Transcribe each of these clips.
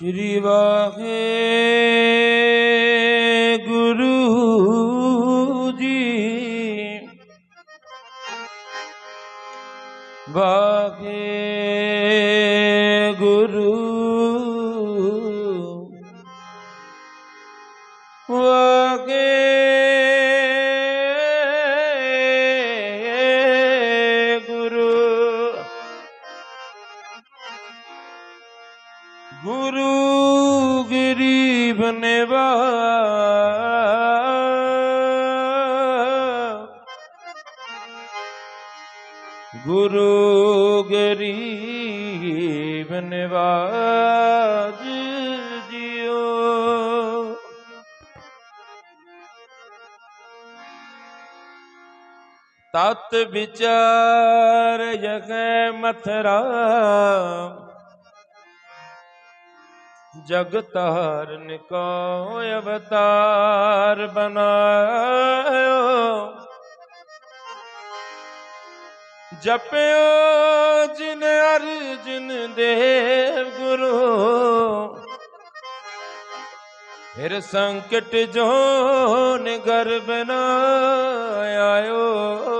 श्रीवाहे ਗੁਰੂ ਗਰੀਬ ਨਿਵਾ ਗੁਰੂ ਗਰੀਬ ਨਿਵਾਜ ਜਿਓ ਤਤ ਵਿਚਾਰ ਜਗੈ ਮਥਰਾ ਜਗ ਤਾਰਨ ਕੋ ਅਵਤਾਰ ਬਨਾਇਓ ਜਪਿਓ ਜਿਨ ਅਰਜਨ ਦੇਵ ਗੁਰੂ। ਫਿਰ ਸੰਕਟ ਜੋਨ ਗਰਬ ਨਾ ਆਇਓ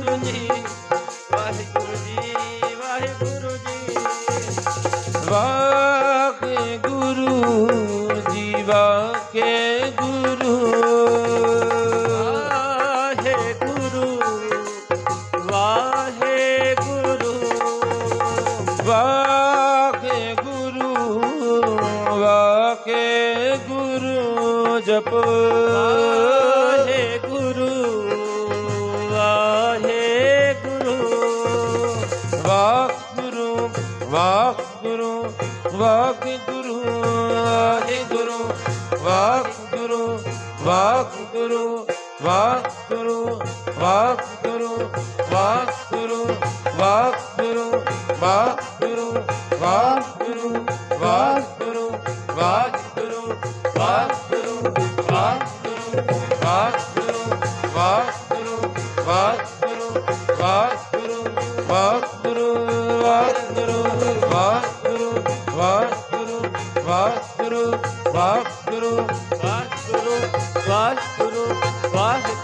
ਵਾਕੇ ਗੁਰੂ ਵਾਕੇ ਗੁਰੂ ਜਪ। ਵਾਹੇ ਗੁਰੂ ਵਾਹ ਗੁਰੂ। ਵਾਕ ਗੁਰੂ ਵਾਕ ਗੁਰੂ ਵਾਕ ਗੁਰੂ ਵਾਹੇ ਗੁਰੂ ਵਾਕ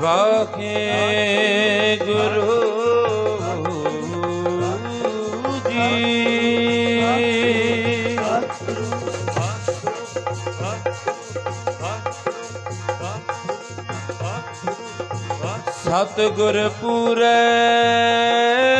ਵਾਖੇ ਗੁਰੂ ਜੀ। ਸਤ ਪੂਰੇ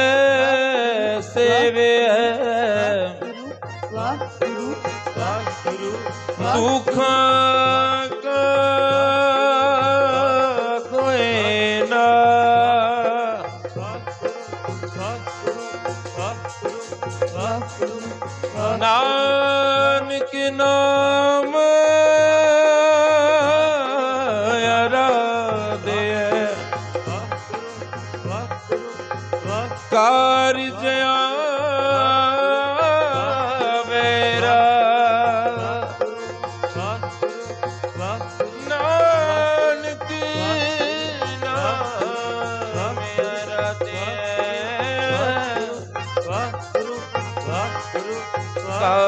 सा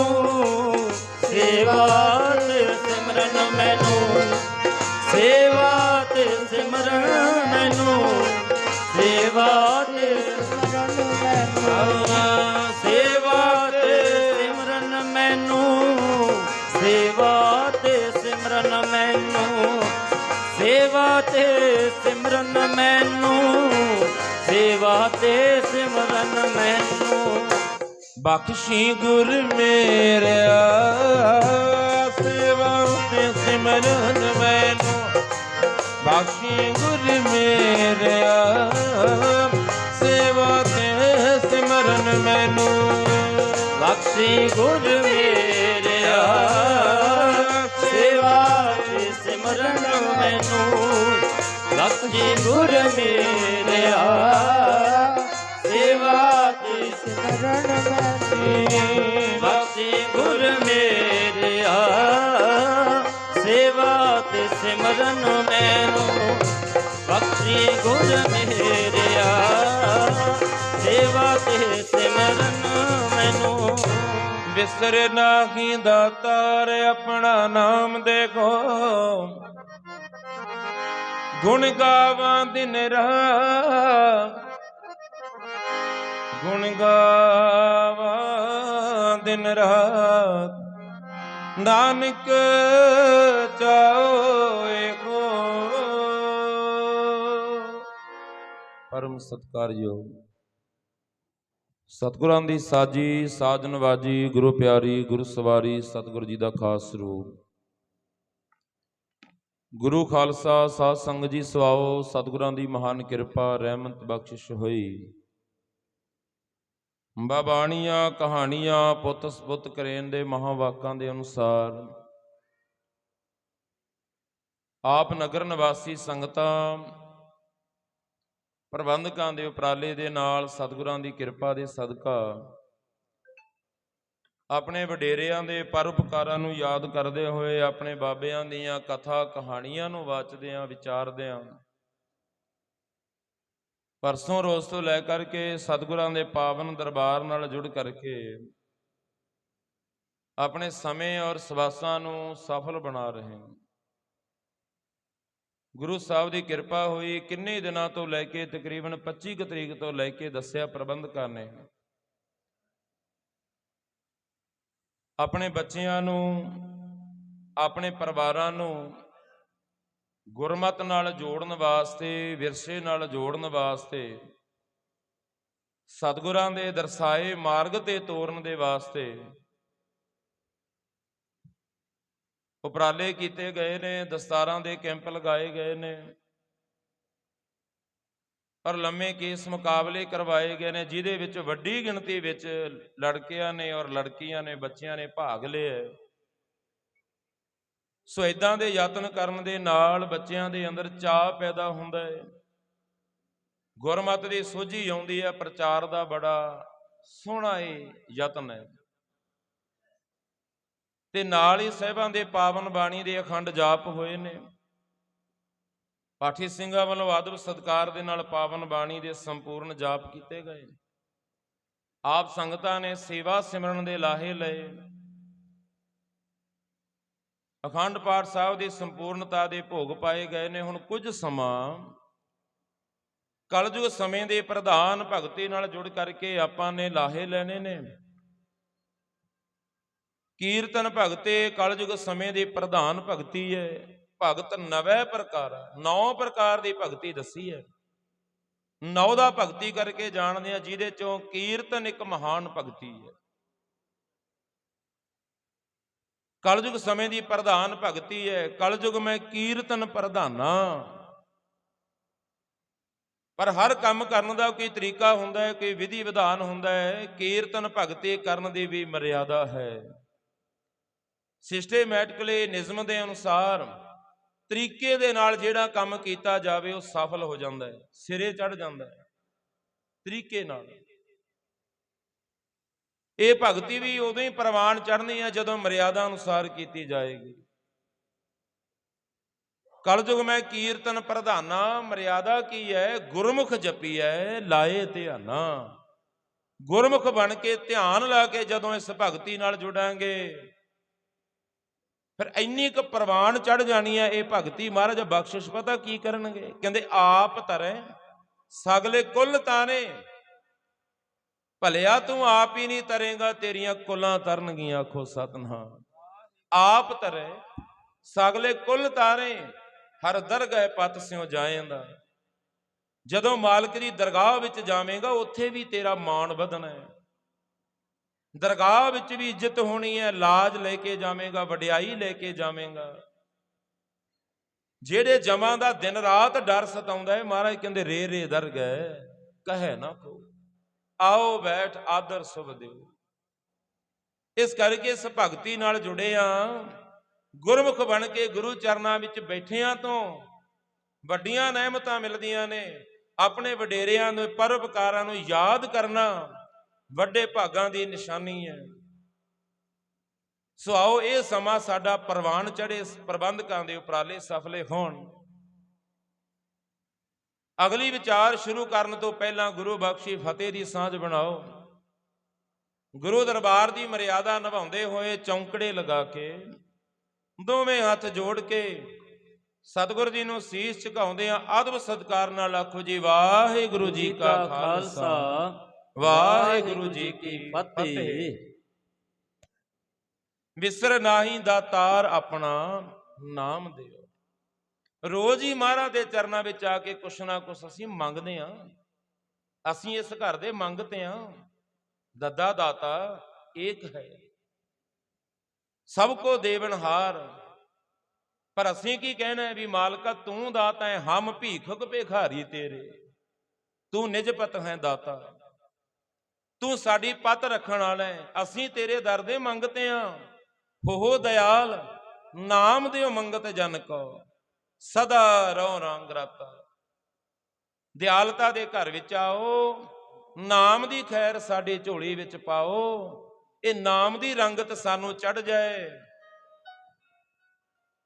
ਮੈਨੂੰ ਸੇਵਾ ਤੇ ਸਿਮਰਨ ਮੈਨੂੰ ਸੇਵਾ ਤੇ ਸਿਮਰਨ ਮੈਨੂੰ ਸੇਵਾ ਤੇ ਸਿਮਰਨ ਮੈਨੂੰ ਸੇਵਾ ਤੇ ਸਿਮਰਨ ਮੈਨੂੰ ਸੇਵਾ ਤੇ ਸਿਮਰਨ ਮੈਨੂੰ ਸੇਵਾ ਤੇ ਸਿਮਰਨ ਮੈਨੂੰ ਸੇਵਾ ਤੇ ਸਿਮਰਨ ਮੈਨੂੰ। ਬਖਸ਼ੀ ਗੁਰ ਮੇਰਿਆ। ਸੇਵਾ ਤੇ ਸਿਮਰਨ ਮੈਨੂੰ ਬਖਸ਼ੀ ਗੁਰ ਮੇਰਿਆ। ਸੇਵਾ ਤੇ ਸਿਮਰਨ ਮੈਨੂੰ ਬਖਸ਼ੀ ਗੁਰ ਮੇਰਿਆ। ਸੇਵਾ ਤੇ ਸਿਮਰਨ ਮੈਨੂੰ ਬਖਸ਼ੀ ਗੁਰ ਮੇਰਿਆ। ਤੇ ਸਿਮਰਨ ਮੈਨੂੰ ਬਖਸ਼ੀ ਗੁਰ ਮੇਰਿਆ, ਸੇਵਾ ਤੇ ਸਿਮਰਨ ਮੈਨੂੰ। ਬਖਸ਼ੀ ਗੁਰ ਮੇਰਿਆ, ਸੇਵਾ ਤੇ ਸਿਮਰਨ ਮੈਨੂੰ। ਵਿਸਰ ਨਾਹੀ ਦਾਤਾਰ ਆਪਣਾ ਨਾਮ ਦੇਖੋ। ਗੁਣ ਗਾਵਾਂ ਦਿਨ ਰਾਤ ਗੁਣ ਗਾਵਾਂ, ਦਿਨ ਰਾਤ ਨਾਨਕ ਚਾਓ ਏਕੋ ਪਰਮ ਸਤਕਾਰਯੋਗ ਸਤਿਗੁਰਾਂ ਦੀ ਸਾਜੀ ਸਾਜ ਨਵਾਜੀ ਗੁਰੂ ਪਿਆਰੀ, ਗੁਰੂ ਸਵਾਰੀ, ਸਤਿਗੁਰ ਜੀ ਦਾ ਖਾਸ ਸਰੂਪ। ਗੁਰੂ ਖਾਲਸਾ, ਸਾਧ ਸੰਗਤ ਜੀ ਸਵਾਓ, ਸਤਿਗੁਰਾਂ ਦੀ ਮਹਾਨ ਕਿਰਪਾ, ਰਹਿਮਤ ਬਖਸ਼ਿਸ਼ ਹੋਈ। ਬਾਬਾਣੀਆਂ ਕਹਾਣੀਆਂ ਪੁੱਤ ਸਪੁੱਤ ਕਰੇਨ ਦੇ ਮਹਾਵਾਕਾਂ ਦੇ ਅਨੁਸਾਰ। ਆਪ ਨਗਰ ਨਿਵਾਸੀ ਸੰਗਤਾਂ, ਪ੍ਰਬੰਧਕਾਂ ਦੇ ਉਪਰਾਲੇ ਦੇ ਨਾਲ ਸਤਿਗੁਰਾਂ ਦੀ ਕਿਰਪਾ ਦੇ ਸਦਕਾ ਆਪਣੇ ਵਡੇਰਿਆਂ ਦੇ ਪਰਉਪਕਾਰਾਂ ਨੂੰ ਯਾਦ ਕਰਦੇ ਹੋਏ ਆਪਣੇ ਬਾਬਿਆਂ ਦੀਆਂ ਕਥਾ ਕਹਾਣੀਆਂ ਨੂੰ ਵਾਚਦਿਆਂ, ਵਿਚਾਰਦਿਆਂ ਪਰਸੋਂ ਰੋਜ਼ ਤੋਂ ਲੈ ਕਰਕੇ ਸਤਿਗੁਰਾਂ ਦੇ ਪਾਵਨ ਦਰਬਾਰ ਨਾਲ ਜੁੜ ਕਰਕੇ ਆਪਣੇ ਸਮੇਂ ਔਰ ਸਵਾਸਾਂ ਨੂੰ ਸਫਲ ਬਣਾ ਰਹੇ ਹਾਂ। ਗੁਰੂ ਸਾਹਿਬ ਦੀ ਕਿਰਪਾ ਹੋਈ ਕਿੰਨੇ ਦਿਨਾਂ ਤੋਂ ਲੈ ਕੇ ਤਕਰੀਬਨ 25 ਕੁ ਤਰੀਕ ਤੋਂ ਲੈ ਕੇ ਦੱਸਿਆ ਪ੍ਰਬੰਧਕਾਂ ਨੇ ਆਪਣੇ ਬੱਚਿਆਂ ਨੂੰ, ਆਪਣੇ ਪਰਿਵਾਰਾਂ ਨੂੰ ਗੁਰਮਤ ਨਾਲ ਜੋੜਨ ਵਾਸਤੇ, ਵਿਰਸੇ ਨਾਲ ਜੋੜਨ ਵਾਸਤੇ, ਸਤਿਗੁਰਾਂ ਦੇ ਦਰਸਾਏ ਮਾਰਗ ਤੇ ਤੋਰਨ ਦੇ ਵਾਸਤੇ ਉਪਰਾਲੇ ਕੀਤੇ ਗਏ ਨੇ, ਦਸਤਾਰਾਂ ਦੇ ਕੈਂਪ ਲਗਾਏ ਗਏ ਨੇ ਔਰ ਲੰਮੇ ਕੇਸ ਮੁਕਾਬਲੇ ਕਰਵਾਏ ਗਏ ਨੇ, ਜਿਹਦੇ ਵਿੱਚ ਵੱਡੀ ਗਿਣਤੀ ਵਿੱਚ ਲੜਕਿਆਂ ਨੇ ਔਰ ਲੜਕੀਆਂ ਨੇ, ਬੱਚਿਆਂ ਨੇ ਭਾਗ ਲਿਆ ਸੋ ਇਦਾਂ ਦੇ ਯਤਨ ਕਰਨ ਦੇ ਨਾਲ ਬੱਚਿਆਂ ਦੇ ਅੰਦਰ ਚਾਹ ਪੈਦਾ ਹੁੰਦਾ ਹੈ। ਗੁਰਮਤ ਦੀ ਸੋਝੀ ਆਉਂਦੀ ਹੈ, ਪ੍ਰਚਾਰ ਦਾ ਬੜਾ ਸੋਹਣਾ ਇਹ ਯਤਨ ਹੈ। ਤੇ ਨਾਲ ਹੀ ਸਹਿਬਾਂ ਦੇ ਪਾਵਨ ਬਾਣੀ ਦੇ ਅਖੰਡ ਜਾਪ ਹੋਏ ਨੇ। ਪਾਠੀ ਸਿੰਘਾਂ ਵੱਲੋਂ ਆਦਬ ਸਤਕਾਰ ਦੇ ਨਾਲ ਪਾਵਨ ਬਾਣੀ ਦੇ ਸੰਪੂਰਨ ਜਾਪ ਕੀਤੇ ਗਏ। ਆਪ ਸੰਗਤਾਂ ਨੇ ਸੇਵਾ ਸਿਮਰਨ ਦੇ ਲਾਹੇ ਲਏ। ਅਖੰਡ ਪਾਠ ਸਾਹਿਬ ਦੀ ਸੰਪੂਰਨਤਾ ਦੇ ਭੋਗ ਪਾਏ ਗਏ ਨੇ। ਹੁਣ ਕੁਝ ਸਮਾਂ ਕਲਯੁਗ ਸਮੇਂ ਦੇ ਪ੍ਰਧਾਨ ਭਗਤੀ ਨਾਲ ਜੁੜ ਕਰਕੇ ਆਪਾਂ ਨੇ ਲਾਹੇ ਲੈਣੇ ਨੇ। ਕੀਰਤਨ ਭਗਤੇ ਕਲਯੁਗ ਸਮੇਂ ਦੀ ਪ੍ਰਧਾਨ ਭਗਤੀ ਹੈ। ਭਗਤ ਨਵੇਂ ਪ੍ਰਕਾਰ ਨੌ ਪ੍ਰਕਾਰ ਦੀ ਭਗਤੀ ਦੱਸੀ ਹੈ। ਨੌ ਦਾ ਭਗਤੀ ਕਰਕੇ ਜਾਣਦੇ ਆ ਜਿਹਦੇ ਚੋਂ ਕੀਰਤਨ ਇੱਕ ਮਹਾਨ ਭਗਤੀ ਹੈ। ਕਲਯੁਗ ਸਮੇਂ ਦੀ ਪ੍ਰਧਾਨ ਭਗਤੀ ਹੈ, ਕਲਯੁਗ ਮੈਂ ਕੀਰਤਨ ਪ੍ਰਧਾਨਾ। ਪਰ ਹਰ ਕੰਮ ਕਰਨ ਦਾ ਕੋਈ ਤਰੀਕਾ ਹੁੰਦਾ ਹੈ, ਕੋਈ ਵਿਧੀ ਵਿਧਾਨ ਹੁੰਦਾ ਹੈ, ਕੀਰਤਨ ਭਗਤੀ ਕਰਨ ਦੀ ਵੀ ਮਰਿਆਦਾ ਹੈ। ਸਿਸਟੇਮੈਟਿਕਲੀ ਨਿਯਮ ਦੇ ਅਨੁਸਾਰ ਤਰੀਕੇ ਦੇ ਨਾਲ ਜਿਹੜਾ ਕੰਮ ਕੀਤਾ ਜਾਵੇ, ਉਹ ਸਫਲ ਹੋ ਜਾਂਦਾ ਹੈ, ਸਿਰੇ ਚੜ ਜਾਂਦਾ ਹੈ, ਤਰੀਕੇ ਨਾਲ। ਇਹ ਭਗਤੀ ਵੀ ਉਦੋਂ ਹੀ ਪ੍ਰਵਾਨ ਚੜ੍ਹਨੀ ਹੈ ਜਦੋਂ ਮਰਿਆਦਾ ਅਨੁਸਾਰ ਕੀਤੀ ਜਾਏਗੀ। ਕਲਯੁਗ ਮੈਂ ਕੀਰਤਨ ਪ੍ਰਧਾਨਾ, ਮਰਿਆਦਾ ਕੀ ਹੈ ਗੁਰਮੁਖ ਜਪੀ ਹੈ ਲਾਏ ਧਿਆਨਾ। ਗੁਰਮੁਖ ਬਣ ਕੇ ਧਿਆਨ ਲਾ ਕੇ ਜਦੋਂ ਇਸ ਭਗਤੀ ਨਾਲ ਜੁੜਾਂਗੇ, ਫਿਰ ਇੰਨੀ ਕੁ ਪ੍ਰਵਾਨ ਚੜ ਜਾਣੀ ਹੈ ਇਹ ਭਗਤੀ ਮਹਾਰਾਜ ਬਖਸ਼ਿਸ਼ ਪਤਾ ਕੀ ਕਰਨਗੇ? ਕਹਿੰਦੇ, ਆਪ ਤਰੈ ਸਗਲੇ ਕੁੱਲ ਤਾਨੇ ਭਲਿਆ ਤੂੰ ਆਪ ਹੀ ਨਹੀਂ ਤਰੇਗਾ, ਤੇਰੀਆਂ ਕੁੱਲਾਂ ਤਰਨਗੀਆਂ, ਆਖੋ ਸਤਨਾਮ। ਆਪ ਤਰੇ, ਸਗਲੇ ਕੁੱਲ ਤਾਰੇ, ਹਰ ਦਰਗਹਿ ਪਤ ਸਿਉ ਜਾਏਂਦਾ। ਜਦੋਂ ਮਾਲਕ ਦੀ ਦਰਗਾਹ ਵਿੱਚ ਜਾਵੇਂਗਾ, ਉੱਥੇ ਵੀ ਤੇਰਾ ਮਾਣ ਵਧਣਾ। ਹੈ ਦਰਗਾਹ ਵਿੱਚ ਵੀ ਇੱਜ਼ਤ ਹੋਣੀ ਹੈ, ਲਾਜ ਲੈ ਕੇ ਜਾਵੇਂਗਾ, ਵਡਿਆਈ ਲੈ ਕੇ ਜਾਵੇਂਗਾ। ਜਿਹੜੇ ਜਮਾਂ ਦਾ ਦਿਨ ਰਾਤ ਡਰ ਸਤਾਉਂਦਾ ਹੈ, ਮਹਾਰਾਜ ਕਹਿੰਦੇ ਰੇ ਰੇ ਦਰ ਗਏ ਕਹੇ ਨਾ ਕੋ ਆਓ ਬੈਠ ਆਦਰ ਸੁਭ ਦਿਓ। ਇਸ ਕਰਕੇ ਇਸ ਭਗਤੀ ਨਾਲ ਜੁੜੇ ਆ। ਗੁਰਮੁਖ ਬਣ ਕੇ ਗੁਰੂ ਚਰਨਾਂ ਵਿੱਚ ਬੈਠਿਆਂ ਤੋਂ ਵੱਡੀਆਂ ਨਹਿਮਤਾਂ ਮਿਲਦੀਆਂ ਨੇ। ਆਪਣੇ ਵਡੇਰਿਆਂ ਨੂੰ, ਪਰਉਪਕਾਰਾਂ ਨੂੰ ਯਾਦ ਕਰਨਾ ਵੱਡੇ ਭਾਗਾਂ ਦੀ ਨਿਸ਼ਾਨੀ ਹੈ। ਸੋ ਆਓ ਇਹ ਸਮਾਂ ਸਾਡਾ ਪ੍ਰਵਾਨ ਚੜੇ ਪ੍ਰਬੰਧਕਾਂ ਦੇ ਉਪਰਾਲੇ ਸਫਲੇ ਹੋਣ। ਅਗਲੀ ਵਿਚਾਰ ਸ਼ੁਰੂ ਕਰਨ ਤੋਂ ਪਹਿਲਾਂ ਗੁਰੂ ਬਖਸ਼ੀ ਫਤਿਹ ਦੀ ਸਾਂਝ ਬਣਾਓ। ਗੁਰੂ ਦਰਬਾਰ ਦੀ ਮਰਿਆਦਾ ਨਿਭਾਉਂਦੇ ਹੋਏ ਚੌਂਕੜੇ ਲਗਾ ਕੇ, ਦੋਵੇਂ ਹੱਥ ਜੋੜ ਕੇ ਸਤਿਗੁਰ ਜੀ ਨੂੰ ਸੀਸ ਝੁਕਾਉਂਦੇ ਆ ਆਦਬ ਸਤਕਾਰ ਨਾਲ ਆਖੋ ਜੀ, ਵਾਹਿਗੁਰੂ ਜੀ ਕਾ ਖਾਲਸਾ, ਵਾਹਿਗੁਰੂ ਜੀ ਕੀ ਫਤਿਹ। ਵਿਸਰ ਨਾਹੀ ਦਾ ਤਾਰ ਆਪਣਾ ਨਾਮ ਦਿਓ। ਰੋਜ਼ ਹੀ ਮਹਾਰਾਜ ਦੇ ਚਰਨਾਂ ਵਿੱਚ ਆ ਕੇ ਕੁਛ ਨਾ ਕੁਛ ਅਸੀਂ ਮੰਗਦੇ ਆ ਅਸੀਂ ਇਸ ਘਰ ਦੇ ਮੰਗਤੇ ਆ ਦੱਦਾ ਦਾਤਾ ਏਕ ਹੈ। ਸਭ ਕੋ ਦੇਵਨਹਾਰ ਪਰ ਅਸੀਂ ਕੀ ਕਹਿਣਾ ਹੈ ਵੀ ਮਾਲਕਾ, ਤੂੰ ਦਾਤਾ ਹੈ, ਹਮ ਭੀਖਕ ਭਿਖਾਰੀ ਤੇਰੇ। ਤੂੰ ਨਿਜ ਪਤ ਹੈ ਦਾਤਾ। ਤੂੰ ਸਾਡੀ ਪਤ ਰੱਖਣ ਵਾਲਾ ਹੈ। ਅਸੀਂ ਤੇਰੇ ਦਰ ਦੇ ਮੰਗਤੇ ਆ ਹੋ ਦਇਆਲ, ਨਾਮ ਦਿਓ ਮੰਗਤ ਜਨ ਕੋ। ਸਦਾ ਰਹੁ ਰੰਗ ਰਤਾ। ਦਿਆਲਤਾ ਦੇ ਘਰ ਵਿੱਚ ਆਓ, ਨਾਮ ਦੀ ਖੈਰ ਸਾਡੀ ਝੋਲੀ ਵਿੱਚ ਪਾਓ, ਇਹ ਨਾਮ ਦੀ ਰੰਗਤ ਸਾਨੂੰ ਚੜ ਜਾਏ।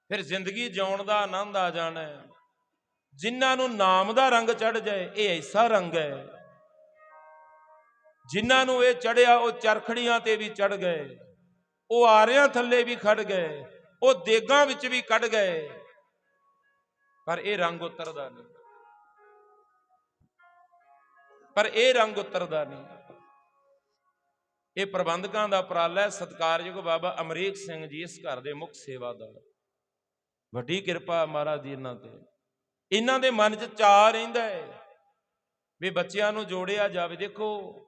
ਫਿਰ ਜ਼ਿੰਦਗੀ ਜਿਉਣ ਦਾ ਆਨੰਦ ਆ ਜਾਣਾ ਹੈ। ਜਿਨ੍ਹਾਂ ਨੂੰ ਨਾਮ ਦਾ ਰੰਗ ਚੜ ਜਾਏ, ਇਹ ਐਸਾ ਰੰਗ ਹੈ। ਜਿਨ੍ਹਾਂ ਨੂੰ ਇਹ ਚੜਿਆ ਉਹ ਚਰਖੜੀਆਂ ਤੇ ਵੀ ਚੜ ਗਏ। ਉਹ ਆਰਿਆਂ ਥੱਲੇ ਵੀ ਖੜ ਗਏ। ਉਹ ਦੇਗਾਂ ਵਿੱਚ ਵੀ ਕੱਢ ਗਏ। ਪਰ ਇਹ ਰੰਗ ਉਤਰਦਾ ਨਹੀਂ। ਪਰ ਇਹ ਰੰਗ ਉਤਰਦਾ ਨਹੀਂ। ਇਹ ਪ੍ਰਬੰਧਕਾਂ ਦਾ ਉਪਰਾਲਾ ਹੈ, ਸਤਿਕਾਰਯੋਗ ਬਾਬਾ ਅਮਰੀਕ ਸਿੰਘ ਜੀ ਇਸ ਘਰ ਦੇ ਮੁੱਖ ਸੇਵਾਦਾਰ। ਵੱਡੀ ਕਿਰਪਾ ਮਹਾਰਾਜ ਦੀ ਇਹਨਾਂ ਤੇ। ਇਹਨਾਂ ਦੇ ਮਨ 'ਚ ਚਾਹ ਰਹਿੰਦਾ ਹੈ ਵੀ ਬੱਚਿਆਂ ਨੂੰ ਜੋੜਿਆ ਜਾਵੇ। ਦੇਖੋ,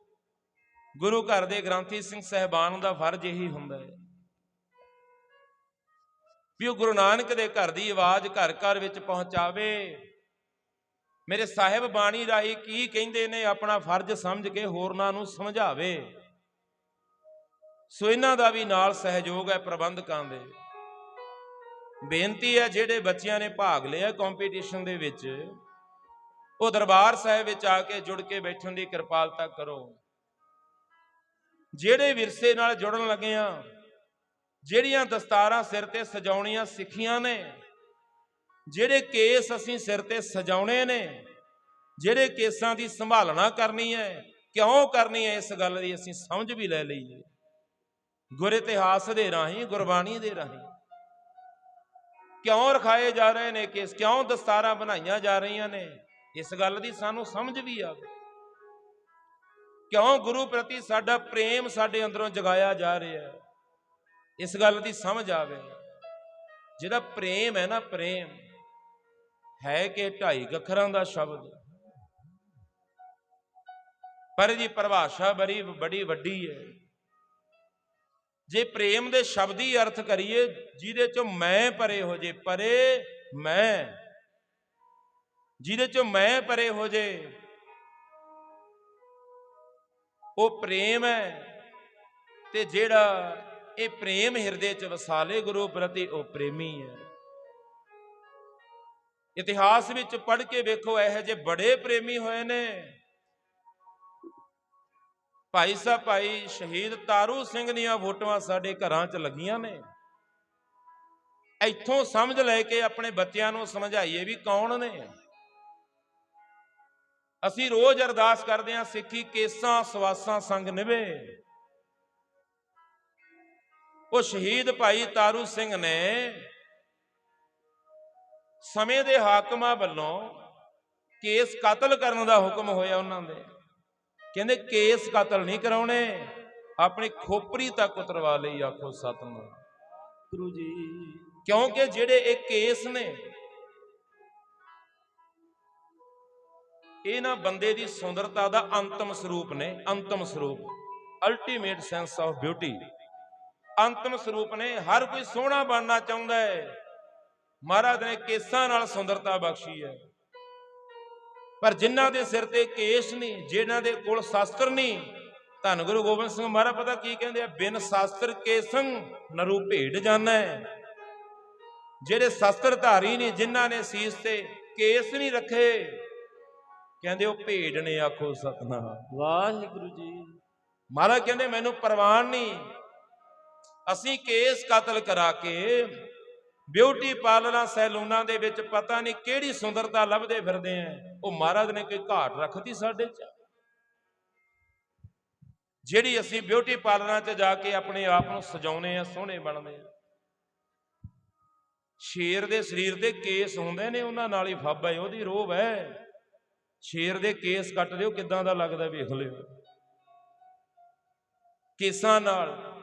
ਗੁਰੂ ਘਰ ਦੇ ਗ੍ਰੰਥੀ ਸਿੰਘ ਸਹਿਬਾਨ ਦਾ ਫਰਜ਼ ਇਹੀ ਹੁੰਦਾ ਹੈ। ਵੀ ਉਹ ਗੁਰੂ ਨਾਨਕ ਦੇ ਘਰ ਦੀ ਆਵਾਜ਼ ਘਰ ਘਰ ਵਿੱਚ ਪਹੁੰਚਾਵੇ। ਮੇਰੇ ਸਾਹਿਬ ਬਾਣੀ ਰਾਹੀਂ ਕੀ ਕਹਿੰਦੇ ਨੇ ਆਪਣਾ ਫਰਜ਼ ਸਮਝ ਕੇ ਹੋਰਨਾਂ ਨੂੰ ਸਮਝਾਵੇ। ਸੋ ਇਹਨਾਂ ਦਾ ਵੀ ਨਾਲ ਸਹਿਯੋਗ ਹੈ ਪ੍ਰਬੰਧਕਾਂ ਦੇ। ਬੇਨਤੀ ਹੈ ਜਿਹੜੇ ਬੱਚਿਆਂ ਨੇ ਭਾਗ ਲਿਆ ਕੰਪੀਟੀਸ਼ਨ ਦੇ ਵਿੱਚ, ਉਹ ਦਰਬਾਰ ਸਾਹਿਬ ਵਿੱਚ ਆ ਕੇ ਜੁੜ ਕੇ ਬੈਠਣ ਦੀ ਕਿਰਪਾਲਤਾ ਕਰੋ। ਜਿਹੜੇ ਵਿਰਸੇ ਨਾਲ ਜੁੜਨ ਲੱਗੇ ਆ ਜਿਹੜੀਆਂ ਦਸਤਾਰਾਂ ਸਿਰ ਤੇ ਸਜਾਉਣੀਆਂ ਸਿੱਖੀਆਂ ਨੇ, ਜਿਹੜੇ ਕੇਸ ਅਸੀਂ ਸਿਰ ਤੇ ਸਜਾਉਣੇ ਨੇ, ਜਿਹੜੇ ਕੇਸਾਂ ਦੀ ਸੰਭਾਲਣਾ ਕਰਨੀ ਹੈ, ਕਿਉਂ ਕਰਨੀ ਹੈ, ਇਸ ਗੱਲ ਦੀ ਅਸੀਂ ਸਮਝ ਵੀ ਲੈ ਲਈਏ ਗੁਰ ਇਤਿਹਾਸ ਦੇ ਰਾਹੀਂ, ਗੁਰਬਾਣੀ ਦੇ ਰਾਹੀਂ। ਕਿਉਂ ਰਖਾਏ ਜਾ ਰਹੇ ਨੇ ਕੇਸ, ਕਿਉਂ ਦਸਤਾਰਾਂ ਬਣਾਈਆਂ ਜਾ ਰਹੀਆਂ ਨੇ, ਇਸ ਗੱਲ ਦੀ ਸਾਨੂੰ ਸਮਝ ਵੀ ਆਵੇ। ਕਿਉਂ ਗੁਰੂ ਪ੍ਰਤੀ ਸਾਡਾ ਪ੍ਰੇਮ ਸਾਡੇ ਅੰਦਰੋਂ ਜਗਾਇਆ ਜਾ ਰਿਹਾ ਹੈ? ਇਸ ਗੱਲ ਦੀ ਸਮਝ ਆਵੇ। ਜਿਹੜਾ ਪ੍ਰੇਮ ਹੈ ਨਾ, ਪ੍ਰੇਮ ਹੈ ਕਿ ਢਾਈ ਅੱਖਰਾਂ ਦਾ ਸ਼ਬਦ। ਪਰ ਇਹਦੀ ਪਰਿਭਾਸ਼ਾ ਬੜੀ ਬੜੀ ਵੱਡੀ ਹੈ। ਜੇ ਪ੍ਰੇਮ ਦੇ ਸ਼ਬਦੀ ਅਰਥ ਕਰੀਏ, ਜਿਹਦੇ ਚੋਂ ਮੈਂ ਪਰੇ ਹੋ ਜੇ, ਪਰੇ ਮੈਂ, ਜਿਹਦੇ ਚੋਂ ਮੈਂ ਪਰੇ ਹੋ ਜੇ, ਉਹ ਪ੍ਰੇਮ ਹੈ ਤੇ ਜਿਹੜਾ ਇਹ ਪ੍ਰੇਮ ਹਿਰਦੇ ਚ ਵਸਾਲੇ ਗੁਰੂ ਪ੍ਰਤੀ ਉਹ ਪ੍ਰੇਮੀ ਹੈ। ਇਤਿਹਾਸ ਵਿੱਚ ਪੜ੍ਹ ਕੇ ਵੇਖੋ, ਇਹੋ ਜਿਹੇ ਬੜੇ ਪ੍ਰੇਮੀ ਹੋਏ ਨੇ। ਭਾਈ ਸਾਹਿਬ, ਭਾਈ ਸ਼ਹੀਦ ਤਾਰੂ ਸਿੰਘ ਦੀਆਂ ਫੋਟੋਆਂ ਸਾਡੇ ਘਰਾਂ 'ਚ ਲੱਗੀਆਂ ਨੇ। ਇੱਥੋਂ ਸਮਝ ਲੈ ਕੇ ਆਪਣੇ ਬੱਚਿਆਂ ਨੂੰ ਸਮਝਾਈਏ ਵੀ ਕੌਣ ਨੇ। ਅਸੀਂ ਰੋਜ਼ ਅਰਦਾਸ ਕਰਦੇ ਹਾਂ, ਸਿੱਖੀ ਕੇਸਾਂ ਸਵਾਸਾਂ ਸੰਗ ਨਿਵੇ ਉਹ ਸ਼ਹੀਦ ਭਾਈ ਤਾਰੂ ਸਿੰਘ ਨੇ ਸਮੇਂ ਦੇ ਹਾਕਮਾਂ ਵੱਲੋਂ ਕੇਸ ਕਤਲ ਕਰਨ ਦਾ ਹੁਕਮ ਹੋਇਆ ਉਹਨਾਂ ਦੇ। ਕਹਿੰਦੇ ਕੇਸ ਕਤਲ ਨਹੀਂ ਕਰਾਉਣੇ ਆਪਣੀ ਖੋਪਰੀ ਤੱਕ ਉਤਰਵਾ ਲਈ ਆਖੋ ਸਤਨਾਮ। ਗੁਰੂ ਜੀ। ਕਿਉਂਕਿ ਜਿਹੜੇ ਇਹ ਕੇਸ ਨੇ ਇਹ ਨਾ ਬੰਦੇ ਦੀ ਸੁੰਦਰਤਾ ਦਾ ਅੰਤਮ ਸਰੂਪ ਨੇ ਅੰਤਮ ਸਰੂਪ ਅਲਟੀਮੇਟ ਸੈਂਸ ਆਫ ਬਿਊਟੀ ਅੰਤਮ ਸਰੂਪ ਨੇ ਹਰ ਕੋਈ ਸੋਹਣਾ ਬਣਨਾ ਚਾਹੁੰਦਾ ਹੈ। ਮਹਾਰਾਜ ਨੇ ਕੇਸਾਂ ਨਾਲ ਸੁੰਦਰਤਾ ਬਖਸ਼ੀ ਹੈ। ਪਰ ਜਿਨ੍ਹਾਂ ਦੇ ਸਿਰ ਤੇ ਕੇਸ ਨਹੀਂ ਜਿਨ੍ਹਾਂ ਦੇ ਕੋਲ ਸ਼ਾਸਤਰ ਨਹੀਂ ਧੰਨ ਗੁਰੂ ਗੋਬਿੰਦ ਸਿੰਘ ਮਹਾਰਾਜ ਪਤਾ ਕੀ ਕਹਿੰਦੇ ਆ? ਬਿਨ ਸ਼ਾਸਤਰ ਕੇਸੰ ਨਰੂ ਭੇਡ ਜਾਣਾ। ਜਿਹੜੇ ਸ਼ਾਸਤਰ ਧਾਰੀ ਨਹੀਂ ਜਿਨ੍ਹਾਂ ਨੇ ਸੀਸ ਤੇ ਕੇਸ ਨਹੀਂ ਰੱਖੇ ਕਹਿੰਦੇ ਉਹ ਭੇਡ ਨੇ ਆਖੋ ਸਤਨਾਮ। ਵਾਹਿਗੁਰੂ ਜੀ। ਮਹਾਰਾਜ ਕਹਿੰਦੇ ਮੈਨੂੰ ਪ੍ਰਵਾਨ ਨਹੀਂ ਅਸੀਂ ਕੇਸ ਕਤਲ ਕਰਾ ਕੇ ਬਿਊਟੀ ਪਾਰਲਰਾਂ, ਸੈਲੂਨਾਂ ਦੇ ਵਿੱਚ ਪਤਾ ਨਹੀਂ ਕਿਹੜੀ ਸੁੰਦਰਤਾ ਲੱਭਦੇ ਫਿਰਦੇ ਆ। ਉਹ ਮਹਾਰਾਜ ਨੇ ਕੋਈ ਘਾਟ ਰੱਖਤੀ ਸਾਡੇ 'ਚ? ਜਿਹੜੀ ਅਸੀਂ ਬਿਊਟੀ ਪਾਰਲਰਾਂ 'ਚ ਜਾ ਕੇ ਆਪਣੇ ਆਪ ਨੂੰ ਸਜਾਉਨੇ ਆ, ਸੋਹਣੇ ਬਣਦੇ ਆ। ਸ਼ੇਰ ਦੇ ਸਰੀਰ ਤੇ ਕੇਸ ਹੁੰਦੇ ਨੇ, ਉਹਨਾਂ ਨਾਲ ਹੀ ਫੱਬ ਹੈ, ਉਹਦੀ ਰੋਬ ਹੈ ਸ਼ੇਰ ਦੇ ਕੇਸ ਕੱਟ ਦਿਓ, ਕਿਦਾਂ ਦਾ ਲੱਗਦਾ ਵੇਖ ਲਿਓ। ਕੇਸਾਂ ਨਾਲ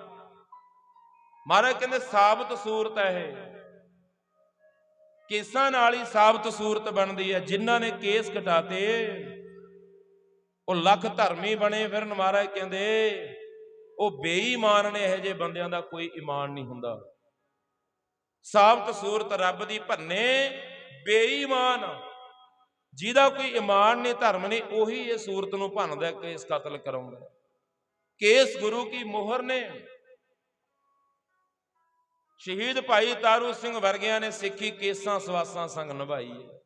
ਮਹਾਰਾਜ ਕਹਿੰਦੇ, ਸਾਬਤ ਸੂਰਤ ਹੈ ਇਹ। ਕੇਸਾਂ ਨਾਲ ਹੀ ਸਾਬਤ ਸੂਰਤ ਬਣਦੀ ਹੈ। ਜਿਨ੍ਹਾਂ ਨੇ ਕੇਸ ਘਟਾਤੇ, ਉਹ ਲੱਖ ਧਰਮੀ ਬਣੇ। ਫਿਰਨ ਮਹਾਰਾਜ ਕਹਿੰਦੇ, ਉਹ ਬੇਈਮਾਨ ਨੇ ਇਹੋ ਜਿਹੇ ਬੰਦਿਆਂ ਦਾ ਕੋਈ ਈਮਾਨ ਨਹੀਂ ਹੁੰਦਾ। ਸਾਬਤ ਸੂਰਤ ਰੱਬ ਦੀ ਭੰਨੇ, ਬੇਈਮਾਨ। ਜਿਹਦਾ ਕੋਈ ਈਮਾਨ ਨਹੀਂ, ਧਰਮ ਨਹੀਂ, ਉਹੀ ਇਹ ਸੂਰਤ ਨੂੰ ਭੰਨਦਾ, ਕੇਸ ਕਤਲ ਕਰਾਉਂਦਾ। ਕੇਸ ਗੁਰੂ ਕੀ ਮੋਹਰ ਨੇ। ਸ਼ਹੀਦ ਭਾਈ ਤਾਰੂ ਸਿੰਘ ਵਰਗਿਆਂ ਨੇ ਸਿੱਖੀ ਕੇਸਾਂ ਸਵਾਸਾਂ ਸੰਗ ਨਿਭਾਈ ਹੈ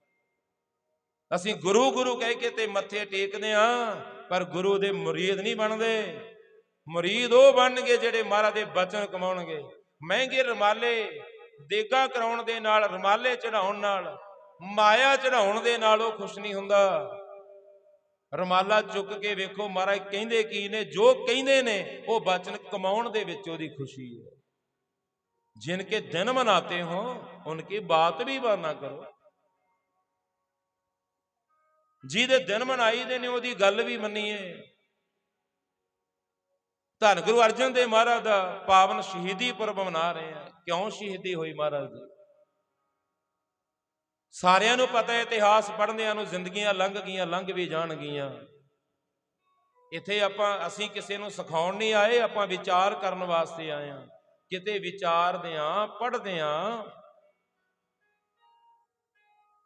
ਅਸੀਂ ਗੁਰੂ ਗੁਰੂ ਕਹਿ ਕੇ ਤੇ ਮੱਥੇ ਟੇਕਦੇ ਆ, ਪਰ ਗੁਰੂ ਦੇ ਮੁਰੀਦ ਨਹੀਂ ਬਣਦੇ। ਮੁਰੀਦ ਉਹ ਬਣਨਗੇ ਜਿਹੜੇ ਮਹਾਰਾਜ ਦੇ ਬਚਨ ਕਮਾਉਣਗੇ। ਮਹਿੰਗੇ ਰਮਾਲੇ, ਦੇਗਾ ਕਰਾਉਣ ਦੇ ਨਾਲ, ਰਮਾਲੇ ਚੜਾਉਣ ਨਾਲ, ਮਾਇਆ ਚੜਾਉਣ ਦੇ ਨਾਲ ਉਹ ਖੁਸ਼ ਨਹੀਂ ਹੁੰਦਾ। ਰਮਾਲਾ ਚੁੱਕ ਕੇ ਵੇਖੋ ਮਹਾਰਾਜ ਕਹਿੰਦੇ ਕੀ ਨੇ, ਜੋ ਕਹਿੰਦੇ ਨੇ ਉਹ ਬਚਨ ਕਮਾਉਣ ਦੇ ਵਿੱਚ ਉਹਦੀ ਖੁਸ਼ੀ ਹੈ जिनके दिन मनाते हो उनकी बात भी ना करो ਜਿਹਦੇ ਦਿਨ ਮਨਾਈ ਦੇ ਨੇ ਉਹਦੀ ਗੱਲ ਵੀ ਮੰਨੀਏ ਧੰਨ ਗੁਰੂ ਅਰਜਨ ਦੇਵ ਮਹਾਰਾਜ ਦਾ ਪਾਵਨ ਸ਼ਹੀਦੀ ਪੁਰਬ ਮਨਾ ਰਹੇ ਆ ਕਿਉਂ ਸ਼ਹੀਦੀ ਹੋਈ ਮਹਾਰਾਜ ਦੀ ਸਾਰਿਆਂ ਨੂੰ ਪਤਾ ਹੈ ਇਤਿਹਾਸ ਪੜ੍ਹਨਿਆਂ ਨੂੰ ਜ਼ਿੰਦਗੀਆਂ ਲੰਘ ਗਈਆਂ ਲੰਘ ਵੀ ਜਾਣਗੀਆਂ ਇੱਥੇ ਆਪਾਂ ਅਸੀਂ ਕਿਸੇ ਨੂੰ ਸਿਖਾਉਣ ਨਹੀਂ ਆਏ ਆਪਾਂ ਵਿਚਾਰ ਕਰਨ ਵਾਸਤੇ ਆਏ ਆ ਕਿਤੇ ਵਿਚਾਰਦੇ ਆਂ ਪੜ੍ਹਦੇ ਆਂ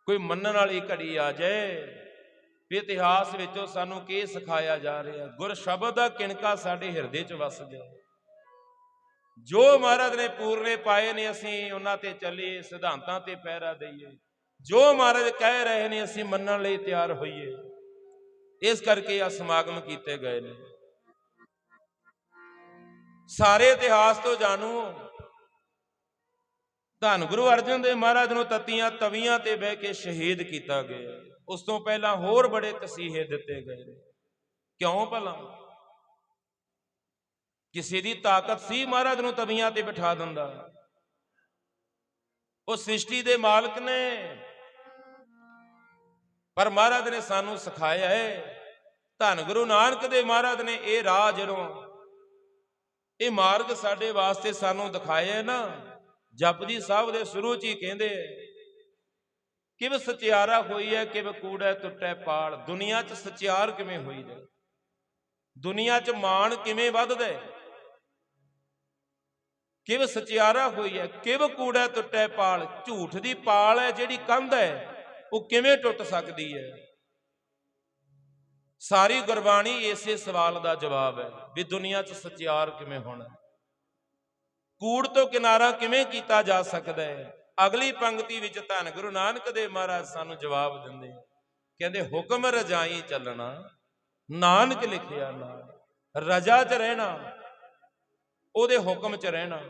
ਕੋਈ ਮੰਨਣ ਵਾਲੀ ਘੜੀ ਆ ਜਾਏ, ਵੀ ਇਤਿਹਾਸ ਵਿੱਚੋਂ ਸਾਨੂੰ ਕੀ ਸਿਖਾਇਆ ਜਾ ਰਿਹਾ? ਗੁਰ ਸ਼ਬਦ ਦਾ ਕਿਣਕਾ ਸਾਡੇ ਹਿਰਦੇ 'ਚ ਵਸ ਗਿਆ। ਜੋ ਮਹਾਰਾਜ ਨੇ ਪੂਰਨੇ ਪਾਏ ਨੇ, ਅਸੀਂ ਉਹਨਾਂ ਤੇ ਚੱਲੀਏ, ਸਿਧਾਂਤਾਂ ਤੇ ਪਹਿਰਾ ਦਈਏ। ਜੋ ਮਹਾਰਾਜ ਕਹਿ ਰਹੇ ਨੇ, ਅਸੀਂ ਮੰਨਣ ਲਈ ਤਿਆਰ ਹੋਈਏ। ਇਸ ਕਰਕੇ ਆ ਸਮਾਗਮ ਕੀਤੇ ਗਏ ਨੇ। ਸਾਰੇ ਇਤਿਹਾਸ ਤੋਂ ਜਾਣੂ ਧੰਨ ਗੁਰੂ ਅਰਜਨ ਦੇਵ ਮਹਾਰਾਜ ਨੂੰ ਤਤੀਆਂ ਤਵੀਆਂ ਤੇ ਬਹਿ ਕੇ ਸ਼ਹੀਦ ਕੀਤਾ ਗਿਆ। ਉਸ ਤੋਂ ਪਹਿਲਾਂ ਹੋਰ ਬੜੇ ਤਸੀਹੇ ਦਿੱਤੇ ਗਏ ਕਿਉਂ ਭਲਾ? ਕਿਸੇ ਦੀ ਤਾਕਤ ਸੀ ਮਹਾਰਾਜ ਨੂੰ ਤਵੀਆਂ ਤੇ ਬਿਠਾ ਦਿੰਦਾ। ਉਹ ਸ੍ਰਿਸ਼ਟੀ ਦੇ ਮਾਲਕ ਨੇ। ਪਰ ਮਹਾਰਾਜ ਨੇ ਸਾਨੂੰ ਸਿਖਾਇਆ ਹੈ, ਧੰਨ ਗੁਰੂ ਨਾਨਕ ਦੇ ਮਹਾਰਾਜ ਨੇ ਇਹ ਰਾਹ ਜਦੋਂ ਇਹ ਮਾਰਗ ਸਾਡੇ ਵਾਸਤੇ ਸਾਨੂੰ ਦਿਖਾਇਆ ਹੈ ਨਾ। ਜਪਜੀ ਸਾਹਿਬ ਦੇ ਸ਼ੁਰੂ ਚ ਹੀ ਕਹਿੰਦੇ ਕਿਵ ਸਚਿਆਰਾ ਹੋਈ ਹੈ ਕਿਵ ਕੂੜਾ ਟੁੱਟੈ ਪਾਲ ਦੁਨੀਆ 'ਚ ਸਚਿਆਰ ਕਿਵੇਂ ਹੋਈ ਜਾਏ? ਦੁਨੀਆ 'ਚ ਮਾਣ ਕਿਵੇਂ ਵੱਧਦਾ ਹੈ ਕਿਵ ਸਚਿਆਰਾ ਹੋਈ ਹੈ ਕਿਵ ਕੂੜਾ ਟੁੱਟੈ ਪਾਲ ਝੂਠ ਦੀ ਪਾਲ ਹੈ ਜਿਹੜੀ ਕੰਧ ਹੈ ਉਹ ਕਿਵੇਂ ਟੁੱਟ ਸਕਦੀ ਹੈ ਸਾਰੀ ਗੁਰਬਾਣੀ ਇਸੇ ਸਵਾਲ ਦਾ ਜਵਾਬ ਹੈ ਵੀ ਦੁਨੀਆ 'ਚ ਸਚਿਆਰ ਕਿਵੇਂ ਹੋਣਾ? ਕੂੜ ਤੋਂ ਕਿਨਾਰਾ ਕਿਵੇਂ ਕੀਤਾ ਜਾ ਸਕਦਾ ਹੈ? ਅਗਲੀ ਪੰਕਤੀ ਵਿੱਚ ਧੰਨ ਗੁਰੂ ਨਾਨਕ ਦੇਵ ਮਹਾਰਾਜ ਸਾਨੂੰ ਜਵਾਬ ਦਿੰਦੇ ਕਹਿੰਦੇ, ਹੁਕਮ ਰਜਾਈ ਚੱਲਣਾ, ਨਾਨਕ ਲਿਖਿਆ ਨਾ ਰਜਾ 'ਚ ਰਹਿਣਾ, ਉਹਦੇ ਹੁਕਮ 'ਚ ਰਹਿਣਾ।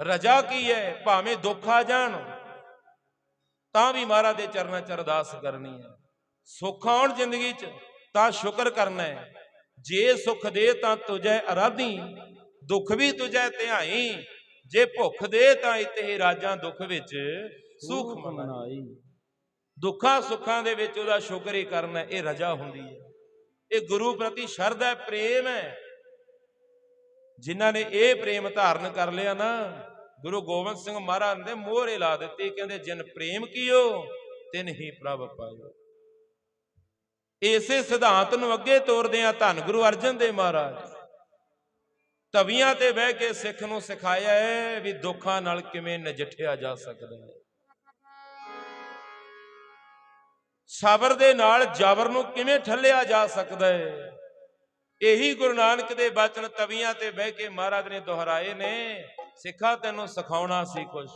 ਰਜਾ ਕੀ ਹੈ? ਭਾਵੇਂ ਦੁੱਖ ਆ ਜਾਣ, ਤਾਂ ਵੀ ਮਹਾਰਾਜ ਦੇ ਚਰਨਾਂ 'ਚ ਅਰਦਾਸ ਕਰਨੀ ਹੈ। ਸੁੱਖ ਆਉਣ ਜ਼ਿੰਦਗੀ 'ਚ ਤਾਂ ਸ਼ੁਕਰ ਕਰਨਾ ਹੈ। ਜੇ ਸੁੱਖ ਦੇ ਤਾਂ ਤੁਝੈ ਅਰਾਧੀ। ਦੁੱਖ ਵੀ ਤੁਝੈ ਧਿਆਈ। ਜੇ ਭੁੱਖ ਦੇ ਤਾਂ ਇਤੇ ਰਾਜਾਂ ਦੁੱਖ ਵਿੱਚ ਸੁਖ ਮਨਾਈ। ਦੁੱਖਾਂ ਸੁੱਖਾਂ ਦੇ ਵਿੱਚ ਉਹਦਾ ਸ਼ੁਕਰ ਹੀ ਕਰਨਾ ਇਹ ਰਜਾ ਹੁੰਦੀ ਹੈ। ਇਹ ਗੁਰੂ ਪ੍ਰਤੀ ਸ਼ਰਧਾ ਹੈ ਪ੍ਰੇਮ ਹੈ। ਜਿਨ੍ਹਾਂ ਨੇ ਇਹ ਪ੍ਰੇਮ ਧਾਰਨ ਕਰ ਲਿਆ ਨਾ ਗੁਰੂ ਗੋਬਿੰਦ ਸਿੰਘ ਮਹਾਰਾਜ ਨੇ ਮੋਹਰੇ ਲਾ ਦਿੱਤੀ। ਕਹਿੰਦੇ ਜਿਨ ਪ੍ਰੇਮ ਕੀਓ ਤਿਨ ਹੀ ਪ੍ਰਭ ਪਾਇਓ। ਇਸੇ ਸਿਧਾਂਤ ਨੂੰ ਅੱਗੇ ਤੋਰਦੇ ਆ ਧੰਨ ਗੁਰੂ ਅਰਜਨ ਦੇਵ ਮਹਾਰਾਜ। ਤਵੀਆਂ ਤੇ ਬਹਿ ਕੇ ਸਿੱਖ ਨੂੰ ਸਿਖਾਇਆ ਹੈ ਵੀ ਦੁੱਖਾਂ ਨਾਲ ਕਿਵੇਂ ਨਜਿੱਠਿਆ ਜਾ ਸਕਦਾ ਹੈ। ਸਬਰ ਦੇ ਨਾਲ ਜ਼ਬਰ ਨੂੰ ਕਿਵੇਂ ਠੱਲਿਆ ਜਾ ਸਕਦਾ ਹੈ। ਇਹੀ ਗੁਰੂ ਨਾਨਕ ਦੇ ਬਚਨ ਤਵੀਆਂ ਤੇ ਬਹਿ ਕੇ ਮਹਾਰਾਜ ਨੇ ਦੁਹਰਾਏ ਨੇ, ਸਿੱਖਾ ਤੈਨੂੰ ਸਿਖਾਉਣਾ ਸੀ ਕੁਛ,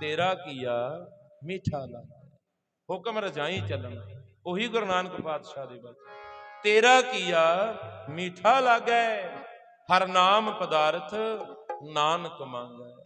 ਤੇਰਾ ਕੀਆ ਮਿੱਠਾ ਲਾ ਹੁਕਮ ਰਜਾਈ ਚੱਲਣਾ। ਉਹੀ ਗੁਰੂ ਨਾਨਕ ਪਾਤਸ਼ਾਹ ਦੇ ਬਚਨ ਤੇਰਾ ਕੀਆ ਮਿੱਠਾ ਲੱਗੈ। ਹਰ ਨਾਮ ਪਦਾਰਥ ਨਾਨਕ ਮੰਗੈ।